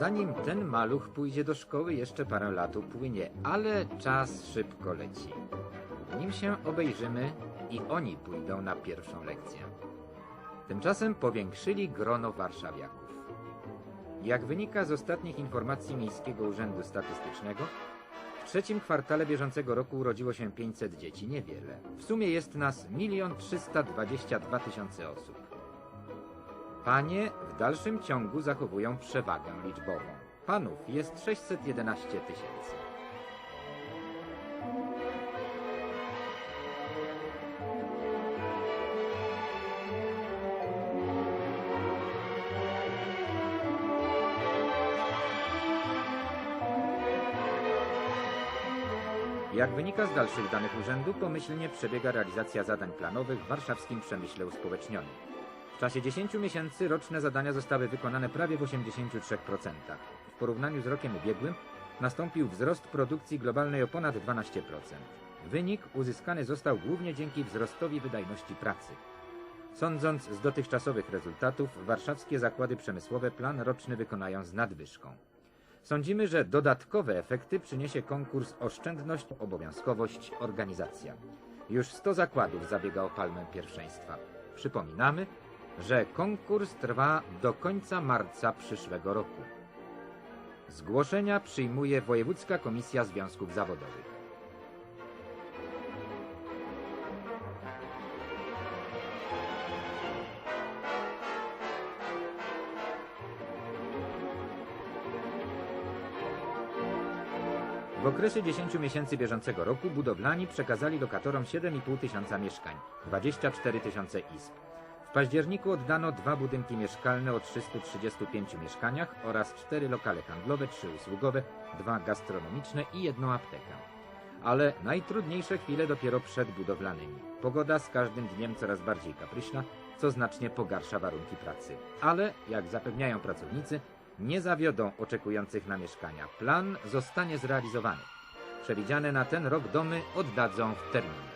Zanim ten maluch pójdzie do szkoły, jeszcze parę lat upłynie, ale czas szybko leci. Nim się obejrzymy i oni pójdą na pierwszą lekcję. Tymczasem powiększyli grono warszawiaków. Jak wynika z ostatnich informacji Miejskiego Urzędu Statystycznego, w trzecim kwartale bieżącego roku urodziło się 500 dzieci, niewiele. W sumie jest nas 1 322 tysiące osób. Panie w dalszym ciągu zachowują przewagę liczbową. Panów jest 611 tysięcy. Jak wynika z dalszych danych urzędu, pomyślnie przebiega realizacja zadań planowych w warszawskim przemyśle uspołecznionym. W czasie 10 miesięcy roczne zadania zostały wykonane prawie w 83%. W porównaniu z rokiem ubiegłym nastąpił wzrost produkcji globalnej o ponad 12%. Wynik uzyskany został głównie dzięki wzrostowi wydajności pracy. Sądząc z dotychczasowych rezultatów, warszawskie zakłady przemysłowe plan roczny wykonają z nadwyżką. Sądzimy, że dodatkowe efekty przyniesie konkurs Oszczędność, Obowiązkowość, Organizacja. Już 100 zakładów zabiega o palmę pierwszeństwa. Przypominamy, że konkurs trwa do końca marca przyszłego roku. Zgłoszenia przyjmuje Wojewódzka Komisja Związków Zawodowych. W okresie 10 miesięcy bieżącego roku budowlani przekazali lokatorom 7,5 tysiąca mieszkań, 24 tysiące izb. Październiku oddano dwa budynki mieszkalne o 335 mieszkaniach oraz cztery lokale handlowe, trzy usługowe, dwa gastronomiczne i jedną aptekę. Ale najtrudniejsze chwile dopiero przed budowlanymi. Pogoda z każdym dniem coraz bardziej kapryśna, co znacznie pogarsza warunki pracy. Ale, jak zapewniają pracownicy, nie zawiodą oczekujących na mieszkania. Plan zostanie zrealizowany. Przewidziane na ten rok domy oddadzą w terminie.